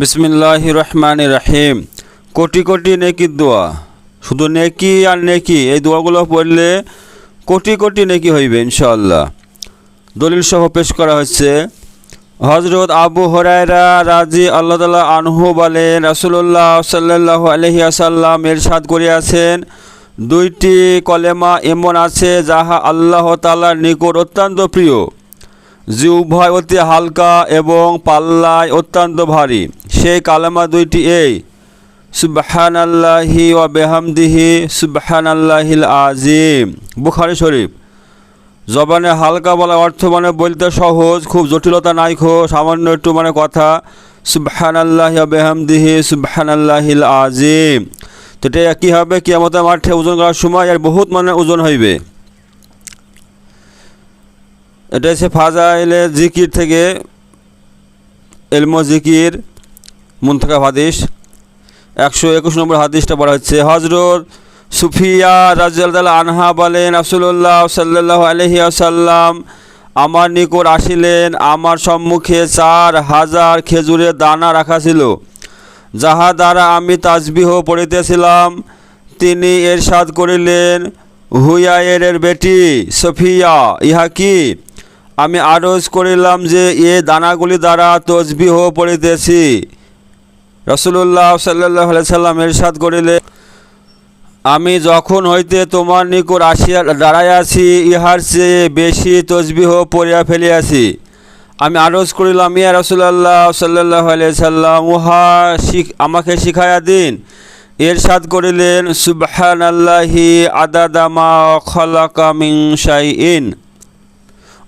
বিসমিল্লাহ রহমান রাহিম। কোটি কোটি নেকির দোয়া। শুধু নেকি আর নেকি, এই দোয়াগুলো পড়লে কোটি কোটি নেকি হইবে ইনশাল্লাহ দলিল সহ পেশ করা হচ্ছে হজরত আবু হরায়রা রাজি আল্লাহ তালা আনহু বলেন রাসুল্লাহ সাল্লাহ আলহি আসাল্লাম এরশাদ করিয়াছেন, দুইটি কলেমা এমন আছে যাহা আল্লাহ তালার নিকট অত্যন্ত প্রিয়। যে উভয় অতি হালকা এবং পাল্লায় অত্যন্ত ভারী। সেই কালেমা দুইটি এই সুবহান আল্লাহি ও বেহামদিহি সুবহান আল্লাহিল আজিম বুখারি শরীফ। জবানে হালকা বলা অর্থ মানে বলতে সহজ, খুব জটিলতা নাই খো, সামান্য একটু মানে কথা সুবহান আল্লাহ বেহামদিহি সুবহান আল্লাহিল আজিম তো এটা কী হবে, কিয়ামতের মাঠে ওজন করার সময় এর বহুত মানে ওজন হইবে। এটা হচ্ছে ফাজাইলে জিকির থেকে, এলমো জিকির মুন্তাকা হাদিস। একশো একুশ নম্বর হাদিসটা বলা হচ্ছে হজরত সুফিয়া রাজিয়াল আনহা বলেন রাসুল্লাহ সাল্লাহ আলহি আসাল্লাম আমার নিকট আসিলেন, আমার সম্মুখে চার হাজার খেজুরের দানা রাখা ছিল, যাহা দ্বারা আমি তাজবিহ পড়িতেছিলাম। তিনি এরশাদ করিলেন হুয়ায়ের বেটি সফিয়া, ইহা কি? আমি আরজ করিলাম যে এ দানাগুলি দ্বারা তসবিহ পড়িতেছি। রসুল্লাহ সাল্লাহ সাল্লাম এরশাদ করিলে, আমি যখন হইতে তোমার নিকট আসিয়া দাঁড়াইয়াছি ইহার চেয়ে বেশি তসবিহ পড়িয়া ফেলিয়াছি। আমি আরজ করিলাম, ইয়া রসুল্লাহ সাল্লাহ সাল্লাম, উহা শিখ আমাকে শিখাইয়া দিন। এরশাদ করিলেন সুবহান আল্লাহি আদাদামা খলাকা মিং ইন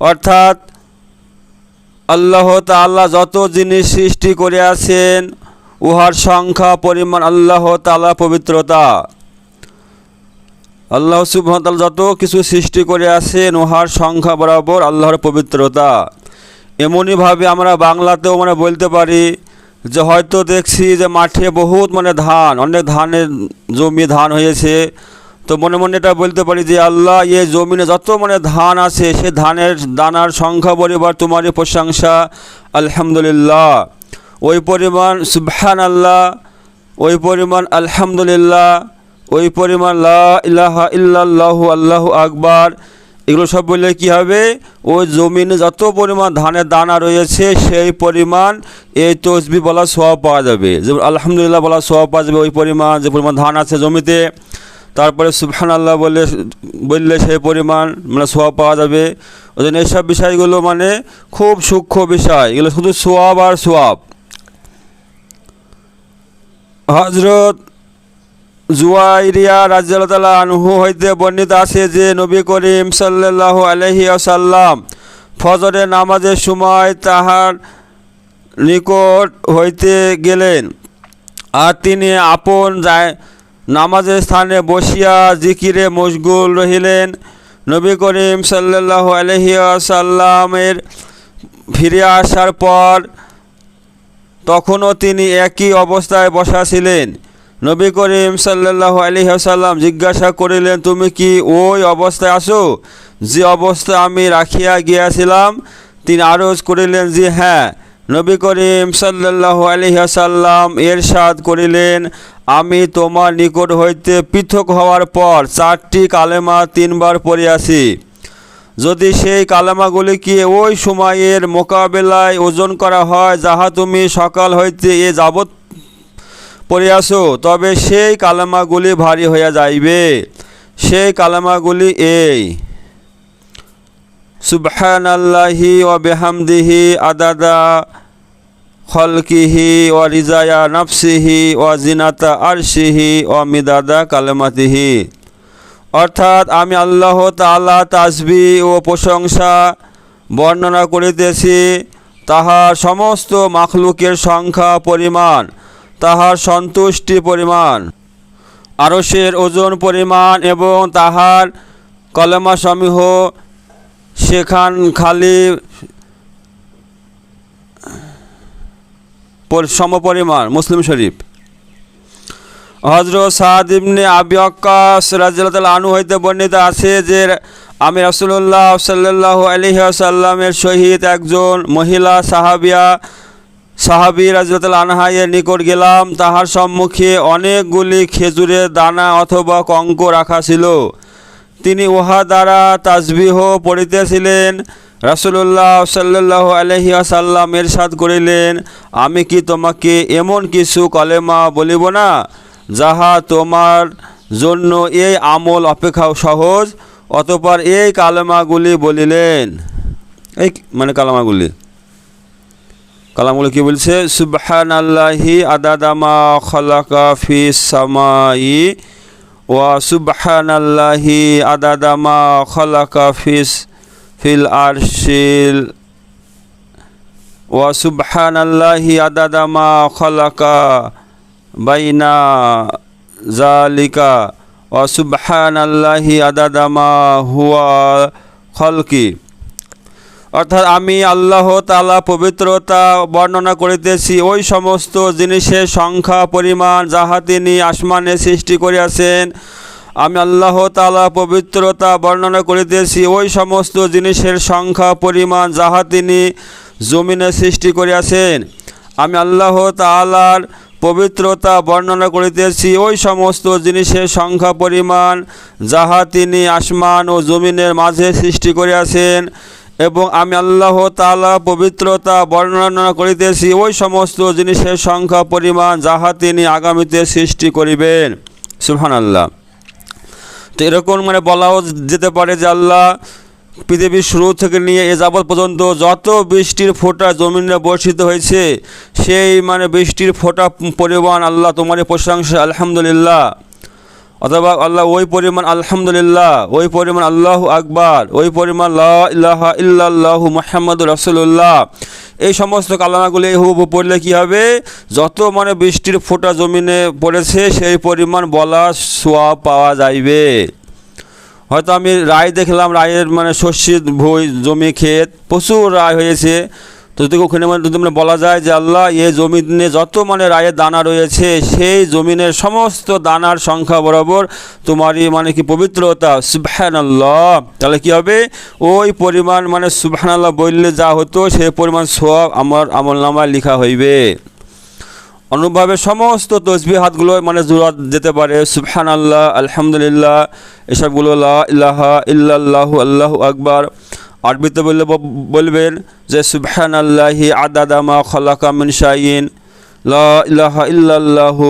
অর্থাৎ আল্লাহ তাল্লাহ যত জিনিস সৃষ্টি করিয়াছেন উহার সংখ্যা, পরিমাণ, আল্লাহ তালা পবিত্রতা। আল্লাহ সুবহান যত কিছু সৃষ্টি করিয়াছেন উহার সংখ্যা বরাবর আল্লাহর পবিত্রতা। এমনইভাবে আমরা বাংলাতেও মানে বলতে পারি যে, হয়তো দেখছি যে মাঠে বহুত মানে ধান, অনেক ধানের জমি ধান হয়েছে। তো মনে মনে এটা বলতে পারি যে, আল্লাহ এ জমিনে যত মানে ধান আছে, সে ধানের দানার সংখ্যা বলিবার তোমারই প্রশংসা। আলহামদুলিল্লাহ। ওই পরিমাণ সুবহান আল্লাহ ওই পরিমাণ আলহামদুলিল্লাহ, ওই পরিমাণ লা ইলাহা ইল্লাল্লাহু, আল্লাহু আকবার, এগুলো সব বললে কী হবে? ওই জমিনে যত পরিমাণ ধানের দানা রয়েছে, সেই পরিমাণ এই তসবি বলা সোয়াব পাওয়া যাবে। যেমন আলহামদুলিল্লাহ বলা সোয়াব পাওয়া যাবে ওই পরিমাণ, যে পরিমাণ ধান আছে জমিতে। তারপরে সুবহান আল্লাহ বললে বললে সেই পরিমাণ মানে সোয়াব পাওয়া যাবে। ওই জন্য এইসব বিষয়গুলো মানে খুব সূক্ষ্ম বিষয়। এগুলো শুধু সোয়াব আর সোয়াব হজরত জুয়াইরিয়া রাজিয়াল্লাহ আনহু হইতে বর্ণিত আছে যে, নবী করিম সাল্লাহ আলহি আসাল্লাম ফজরের নামাজের সময় তাহার নিকট হইতে গেলেন আর তিনি আপন যায় নামাজের স্থানে বসিয়া জিকিরে মশগুল রহিলেন। নবী করিম সাল্লাহ আলহি আসাল্লামের ফিরে আসার পর তখনও তিনি একই অবস্থায় বসা ছিলেন নবী করিম সাল্লাহ আলী সাল্লাম জিজ্ঞাসা করিলেন, তুমি কি ওই অবস্থায় আসো যে অবস্থায় আমি রাখিয়া গিয়াছিলাম। তিনি আরজ করিলেন যে হ্যাঁ। নবী করিম সাল্লাহ সাল্লাম এরশাদ করিলেন, আমি তোমার নিকট হইতে পৃথক হওয়ার পর চারটি কালেমা তিনবার পড়িয়াছি। যদি সেই কালেমাগুলিকে ওই সময়ের মোকাবেলায় ওজন করা হয়, যাহা তুমি সকাল হইতে এ যাবৎ পড়িয়াছ তবে সেই কালামাগুলি ভারী হইয়া যাইবে। সেই কালামাগুলি এই সুবহান আল্লাহি ও বেহামদিহি আদাদা খলকিহি ও রিজায়া নফসিহি ও জিনাতা আরশিহি ও মিদাদা কালেমাতিহি। অর্থাৎ আমি আল্লাহ তাল্লাহ তাসবি ও প্রশংসা বর্ণনা করিতেছি তাহার সমস্ত মাখলুকের সংখ্যা পরিমাণ, তাহার সন্তুষ্টি পরিমাণ আরসের ওজন পরিমাণ এবং তাহার কলেমা সমূহ সেখান খালি সমপরিমাণ, মুসলিম শরীফ। হজরত সাদ ইবনে আবি রাজিয়াল আনু হইতে বর্ণিত আছে যে আমি রাসুল্লাহ সাল্লাহ আলহি সাল্লামের সহিত একজন মহিলা সাহাবিয়া, সাহাবি রাজিয়াল আনহাইয়ের নিকট গেলাম। তাহার সম্মুখে অনেকগুলি খেজুরের দানা অথবা কঙ্ক রাখা ছিল। তিনি উহা দ্বারা তাজবিহ পড়িতেছিলেন। রাসুলুল্লাহ সাল্লাহ আলহি আসাল্লাম এরশাদ করিলেন, আমি কি তোমাকে এমন কিছু কলেমা বলিব না? যাহা তোমার জন্য এই আমল অপেক্ষাও সহজ, অতপর এই কালেমাগুলি বলিলেন। এই মানে কালামাগুলি? কালামগুলো কি বলছে? সুবহান আল্লাহি আদাদামা খলাকা ফি সামাই, ওয়া সুবহান আল্লাহি আদাদামা খলাকা ফিস ফিল আরশিল, ওয়া সুবহান আল্লাহি আদাদামা খলাকা বাইনা জালিকা ওয়া সুবহান আল্লাহি আদাদামা হুয়া খলকি। অর্থাৎ আমি আল্লাহ তালা পবিত্রতা বর্ণনা করিতেছি, ওই সমস্ত জিনিসের সংখ্যা, পরিমাণ যাহা তিনি আসমানে সৃষ্টি করিয়াছেন, আমি আল্লাহ তালা পবিত্রতা বর্ণনা করিতেছি, ওই সমস্ত জিনিসের সংখ্যা, পরিমাণ যাহা তিনি জমিনে সৃষ্টি করিয়াছেন, আমি আল্লাহ তালার পবিত্রতা বর্ণনা করিতেছি, ওই সমস্ত জিনিসের সংখ্যা, পরিমাণ যাহা তিনি আসমান ও জমিনের মাঝে সৃষ্টি করিয়াছেন এবং আমি আল্লাহ তালা পবিত্রতা বর্ণনা করিতেছি, ওই সমস্ত জিনিসের সংখ্যা, পরিমাণ যাহা তিনি আগামীতে সৃষ্টি করিবেন। সুহান আল্লাহ তো এরকম মানে বলাও যেতে পারে যে আল্লাহ পৃথিবীর শুরু থেকে নিয়ে এ যাবৎ পর্যন্ত যত বৃষ্টির ফোঁটা জমিনে বর্ষিত হয়েছে, সেই মানে বৃষ্টির ফোঁটা পরিমাণ আল্লাহ তোমারই প্রশংসা, আলহামদুলিল্লাহ। অথবা আল্লাহ ওই পরিমাণ আলহামদুলিল্লাহ, ওই পরিমাণ আল্লাহ আকবার, ওই পরিমাণ লা ইলাহা ইল্লাল্লাহু মুহাম্মদ রাসূলুল্লাহ। এই সমস্ত কালামাগুলি হুব পড়লে কি হবে? যত মানে বৃষ্টির ফোঁটা জমিনে পড়েছে, সেই পরিমাণ বলা সোয়া পাওয়া যাইবে। হয়তো আমি রায় দেখলাম, রায়ের মানে শস্যের ভই, জমি, ক্ষেত, প্রচুর রায় হয়েছে। তো যদি ওখানে মানে যদি মানে বলা যায় যে আল্লাহ এই জমিনে যত মানে রায়ের দানা রয়েছে, সেই জমিনের সমস্ত দানার সংখ্যা বরাবর তোমারই মানে কি পবিত্রতা সুবহান আল্লাহ তাহলে কি হবে? ওই পরিমাণ মানে সুবহান আল্লাহ বললে যা হতো সেই পরিমাণ সব আমার আমল নামায় লেখা হইবে। অনুভাবে সমস্ত তসবি হাতগুলো মানে জোড়া যেতে পারে। সুফহান আল্লাহ আলহামদুলিল্লাহ, এসবগুলো ইলাহা ইল্লাল্লাহু, আল্লাহু আকবার। আরবিতে বললে বলবেন যে সুফহান আল্লাহি আদাদামা খলাকা মিন শাইন লা ইলাহা ইল্লাল্লাহু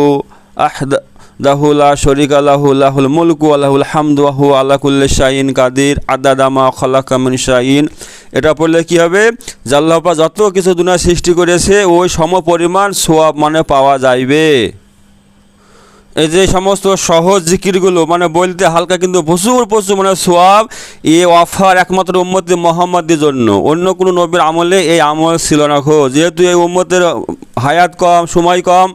দাহু শরিক আল্লাহুল্লাহুল লাহু, লাহুল মুলকু আল্লাহুল হামদু আহু আল্লাহ কুল্লি শাইন কাদির আদাদামা খলাকা শাহিন এটা পড়লে কি হবে? জাল্লাপা যত কিছু দুনিয়া সৃষ্টি করেছে, ওই সম পরিমাণ সোয়াব মানে পাওয়া যাইবে। এই যে সমস্ত সহজ জিকিরগুলো মানে বলতে হালকা কিন্তু প্রচুর প্রচুর মানে সোয়াব, এ অফার একমাত্র উম্মতি মোহাম্মদের জন্য। অন্য কোনো নবীর আমলে এই আমল ছিল না খো যেহেতু এই উম্মতের হায়াত কম, সময় কম,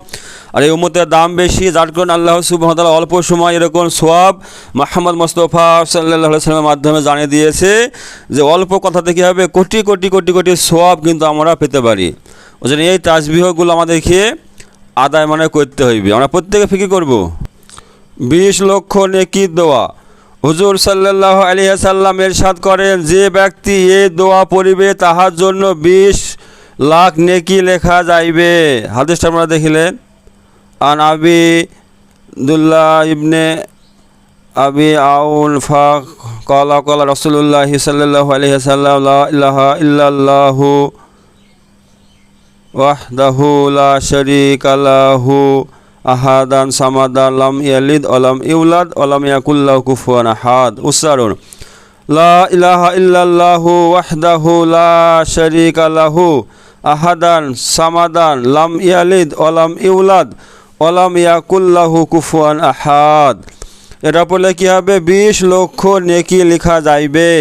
আর এই উম্মতের দাম বেশি, যার কারণে আল্লাহ সুবাহতাল্লাহ অল্প সময় এরকম সোয়াব মাহমদ মোস্তফা সাল্লাহ সাল্লামের মাধ্যমে জানিয়ে দিয়েছে যে অল্প কথাতে কী হবে? কোটি কোটি কোটি কোটি সোয়াব কিন্তু আমরা পেতে পারি। ওই জন্য এই তাজবিহগুলো আমাদেরকে আদায় মানে করতে হইবে। আমরা প্রত্যেকে ফিকি করব। বিশ লক্ষ নেকি দোয়া। হুজুর সাল্লাহ আলিয়া সাল্লাম এরশাদ করেন, যে ব্যক্তি এ দোয়া পড়িবে, তাহার জন্য বিশ লাখ নেকি লেখা যাইবে। হাদিসটা আমরা দেখিলেন। আন আবি দুল্লাহ ইবনে আবি আউন ফা কলা কলা রসুল্লাহ সাল্লাহ আলিয়া সাল্লাম ওয়াহদাহু লা শারীকা লাহু আহাদান সামাদান লাম ইয়ালিদ ওয়ালাম ইউলাদ ওয়ালাম ইয়াকুল্লাহু কুফুয়ান আহাদ। উচ্চারণ, লা ইলাহা ইল্লাল্লাহু ওয়াহদাহু লা শারীকা লাহু আহাদান সামাদান লাম ইয়ালিদ ওয়ালাম ইউলাদ ওয়ালাম ইয়াকুল্লাহু কুফুয়ান আহাদ। এটা পড়লে কি হবে? বিশ লক্ষ নেকি লেখা যাইবে।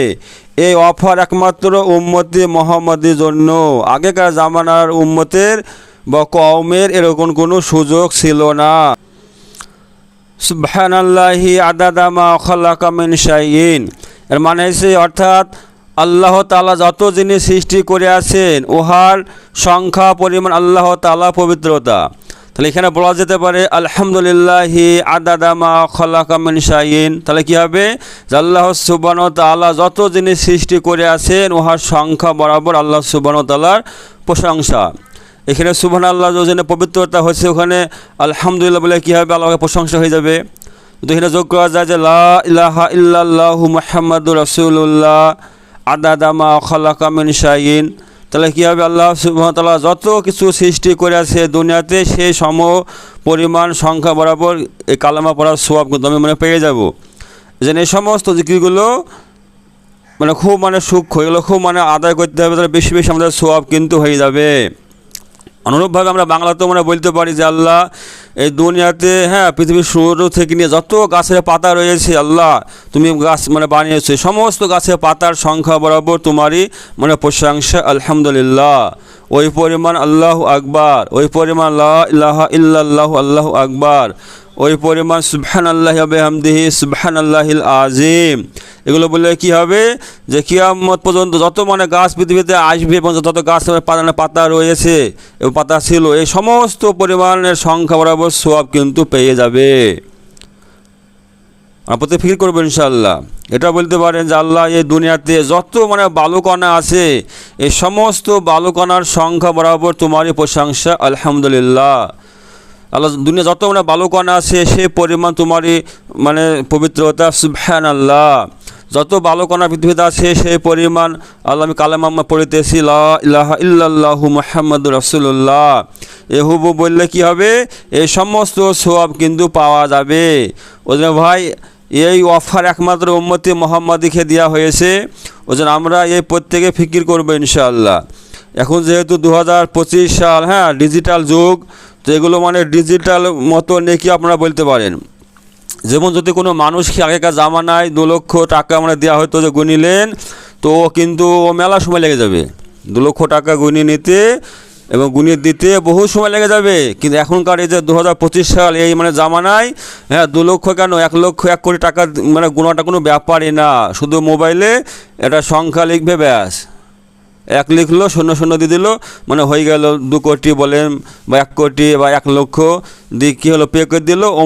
এই অফার একমাত্র উম্মতি মোহাম্মদের জন্য। আগেকার জামানার উম্মতের বা কওমের এরকম কোনো সুযোগ ছিল না। সুবহানাল্লাহি আদাদামা খালাকা মিন শাইইন। এর মানে হচ্ছে অর্থাৎ আল্লাহ তালা যত জিনিস সৃষ্টি করে আছেন, উহার সংখ্যা, পরিমাণ আল্লাহ তালা পবিত্রতা। তাহলে এখানে বলা যেতে পারে, আলহামদুলিল্লাহি আদাদামা খলাকামিন শাইন তাহলে কী হবে? আল্লাহ সুবান তালা যত জিনিস সৃষ্টি করে আছেন, উহার সংখ্যা বরাবর আল্লাহ সুবান তালার প্রশংসা। এখানে সুবান আল্লাহ যেখানে পবিত্রতা হচ্ছে ওখানে আলহামদুলিল্লাহ বলে কী হবে? আল্লাহকে প্রশংসা হয়ে যাবে। তো এখানে যোগ করা যায় যে, লা ইলাহা ইল্লাল্লাহু রাসূলুল্লাহ আদাদামা খালাকা মিন শাইইন। তাহলে কী হবে? আল্লাহ সুবাহতাল্লাহ যত কিছু সৃষ্টি করে আছে দুনিয়াতে সে সম পরিমাণ সংখ্যা বরাবর এই কালামা পড়ার সোয়াব কিন্তু আমি মানে পেয়ে যাব। যেন এই সমস্ত জিকিরগুলো মানে খুব মানে সূক্ষ্ম, এগুলো খুব মানে আদায় করতে হবে, তাহলে বেশি বেশি আমাদের সোয়াব কিন্তু হয়ে যাবে। অনুরূপভাবে আমরা বাংলাতেও মানে বলতে পারি যে আল্লাহ এই দুনিয়াতে হ্যাঁ পৃথিবীর শুরু থেকে নিয়ে যত গাছের পাতা রয়েছে, আল্লাহ, তুমি গাছ মানে বানিয়েছো সমস্ত গাছের পাতার সংখ্যা বরাবর তোমারই মানে প্রশংসা, আলহামদুলিল্লাহ। ওই পরিমাণ আল্লাহ আকবার, ওই পরিমাণ আল্লাহ ইল্লাহ আল্লাহ আকবার। ওই পরিমাণ সুবহান আল্লাহ হবে হামদিহি সুবহান আল্লাহিল আজিম এগুলো বললে কি হবে? যে কিয়ামত পর্যন্ত যত মানে গাছ পৃথিবীতে আসবে, এবং যত গাছ পাতা পাতা রয়েছে, এবং পাতা ছিল, এই সমস্ত পরিমাণের সংখ্যা বরাবর সব কিন্তু পেয়ে যাবে। প্রতি ফির করব ইনশাল্লাহ এটা বলতে পারেন যে আল্লাহ এই দুনিয়াতে যত মানে বালুকণা আছে, এই সমস্ত বালুকণার সংখ্যা বরাবর তোমারই প্রশংসা, আলহামদুলিল্লাহ। আল্লাহ দুনিয়া যত মানে বালুকণা আছে সেই পরিমাণ তোমারই মানে পবিত্রতা সুবহান আল্লাহ যত বালকণা পৃথিবীতে আছে সেই পরিমাণ আল্লাহ আমি কালামাম্মা পড়িতেছি ইল্লাল্লাহু মুহাম্মাদুর রাসূলুল্লাহ। এহুবু বললে কি হবে? এই সমস্ত সোয়াব কিন্তু পাওয়া যাবে। ওই জন্য ভাই, এই অফার একমাত্র উম্মতি মোহাম্মদীকে দেওয়া হয়েছে। ওই জন্য আমরা এই প্রত্যেকে ফিকির করব ইনশাআল্লাহ। এখন যেহেতু দু হাজার পঁচিশ সাল হ্যাঁ ডিজিটাল যুগ তো এগুলো মানে ডিজিটাল মতো নেকি আপনারা বলতে পারেন। যেমন যদি কোনো মানুষকে আগেকার জামানায় দু লক্ষ টাকা মানে দেওয়া হতো যে গুনিলেন তো কিন্তু ও মেলা সময় লেগে যাবে। দু লক্ষ টাকা গুনিয়ে নিতে এবং গুনিয়ে দিতে বহু সময় লেগে যাবে। কিন্তু এখনকার এই যে দু হাজার পঁচিশ সাল এই মানে জামানায় হ্যাঁ দু লক্ষ কেন? এক লক্ষ এক কোটি টাকা মানে গুণাটা কোনো ব্যাপারই না। শুধু মোবাইলে একটা সংখ্যা লিখবে ব্যাস। এক লিখলো, শূন্য শূন্য দিয়ে দিল মানে হয়ে গেল দু কোটি বলেন বা এক কোটি বা এক লক্ষ, দিয়ে কী হলো পে করে দিল, ও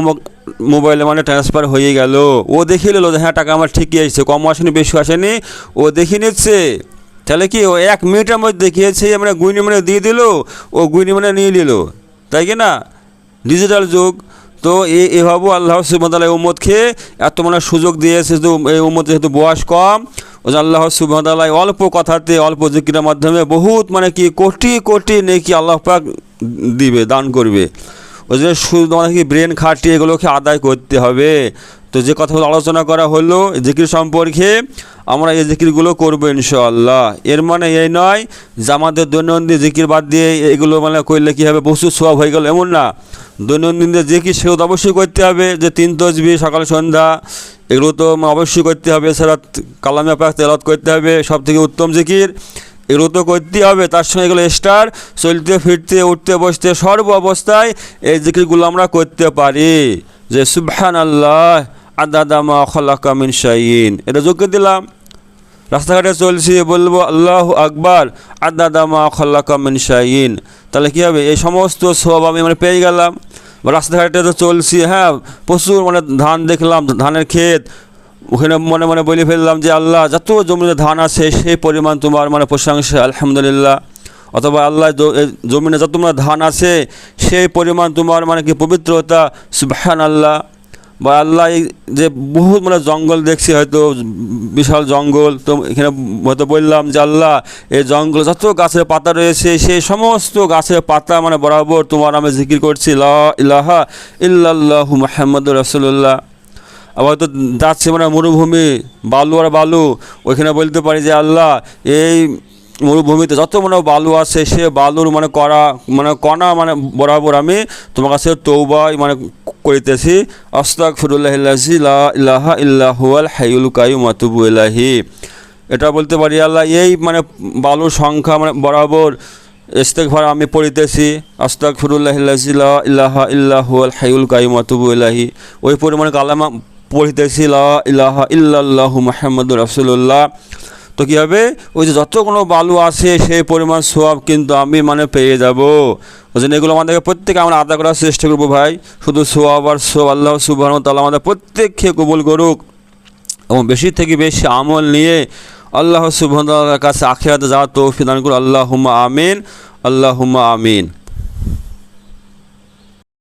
মোবাইলে মানে ট্রান্সফার হয়ে গেল। ও দেখিয়ে নিল যে হ্যাঁ টাকা আমার ঠিকই আসছে কম আসেনি, বেশি আসেনি, ও দেখিয়ে নিচ্ছে। তাহলে কি, ও এক মিনিটের মধ্যে দেখিয়েছে মানে গুইনি মানে দিয়ে দিল, ও গুইনি মানে নিয়ে নিল। তাই কি না? ডিজিটাল যুগ তো এভাবেও আল্লাহ সুবাহতাল্লাহ উম্মদকে এত মানে সুযোগ দিয়েছে যেহেতু এই উম্মদ যেহেতু বয়স কম, ও আল্লাহ সুবাহতাল্লাহ অল্প কথাতে, অল্প জিকিরের মাধ্যমে বহুত মানে কি কোটি কোটি নেকি আল্লাহ পাক দিবে, দান করবে। ওই জন্য শুধু আমাদেরকে ব্রেন খাটিয়ে এগুলোকে আদায় করতে হবে। তো যে কথাগুলো আলোচনা করা হলো, জিকির সম্পর্কে আমরা এই জিকিরগুলো করব ইনশাআল্লাহ। এর মানে এই নয় যে আমাদের দৈনন্দিন জিকির বাদ দিয়ে এগুলো মানে করলে কী হবে বস্তু সব হয়ে গেল, এমন না। দৈনন্দিন যে জিকির, সেগুলো তো অবশ্যই করতে হবে, যে তিন তসবি, সকাল, সন্ধ্যা, এগুলো তো অবশ্যই করতে হবে এছাড়া কালামে পাক তেলত করতে হবে সব থেকে উত্তম জিকির। এগুলো তো করতেই হবে, তার সঙ্গে এগুলো স্টার, চলতে, ফিরতে, উঠতে, বসতে, সর্ব অবস্থায় এই জিকিরগুলো আমরা করতে পারি। যে সুবহান আল্লাহ আদাদামা খলাকা মিন শাইন এটা যোগ্য দিলাম। রাস্তাঘাটে চলছি, বলব আল্লাহ আকবার আদাদামা খল্লাকা মিন শাইন তাহলে কী হবে? এই সমস্ত সব আমি মানে পেয়ে গেলাম। রাস্তাঘাটে তো চলছি হ্যাঁ প্রচুর মানে ধান দেখলাম, ধানের ক্ষেত ওখানে মনে মনে বলে ফেললাম যে আল্লাহ যত জমিতে ধান আছে সেই পরিমাণ তোমার মানে প্রশংসা, আলহামদুলিল্লাহ। অথবা আল্লাহ জমিনে যত মানে ধান আছে সেই পরিমাণ তোমার মানে কি পবিত্রতা সুবহান আল্লাহ বা আল্লাহ যে বহুত মানে জঙ্গল দেখছি, হয়তো বিশাল জঙ্গল। তো এখানে হয়তো বললাম যে আল্লাহ, এই জঙ্গল যত গাছের পাতা রয়েছে সেই সমস্ত গাছের পাতা মানে বরাবর তোমার আমি জিকির করছি ইলাহা ইল্লাল্লাহু মুহাম্মাদুর রাসূলুল্লাহ। আবার তো যাচ্ছে মানে মরুভূমি, বালু আর বালু, ওইখানে বলতে পারি যে আল্লাহ, এই মরুভূমিতে যত মানে বালু আছে, সে বালুর মানে করা মানে কণা মানে বরাবর আমি তোমার কাছে তৌবাই মানে করিতেছি। আস্তাক ফিরুল্লাহ ইল্লাহুয়াল হাইউল কাইম মাতুবু ইলাহি এটা বলতে পারি আল্লাহ, এই মানে বালুর সংখ্যা মানে বরাবর ইস্তেকভার আমি পড়িতেছি। আস্তাক ফিরুল্লাহ ইলাহা ইল্লাহুয়াল হাইউল কাইম মাতুবু ইলাহি ওই পরিমাণে কালামা পড়িতেছি ইলাহা ইল্লাল্লাহু মুহাম্মাদুর রাসূলুল্লাহ। তো কী হবে? ওই যে যত কোনো বালু আছে, সেই পরিমাণ সোয়াব কিন্তু আমি মানে পেয়ে যাব। ওই জন্য এগুলো আমাদেরকে প্রত্যেকে আমরা আদা করার চেষ্টা করব ভাই। শুধু সোয়াব আর সোয়াব আল্লাহ সুবাহ তাল্লাহ আমাদের প্রত্যেককে কবুল করুক। এবং বেশি থেকে বেশি আমল নিয়ে আল্লাহ সুবহানার কাছে আখিরাতে যাওয়ার তৌফিক দান করুন। আল্লাহুম্মা আমিন আল্লাহুম্মা আমিন।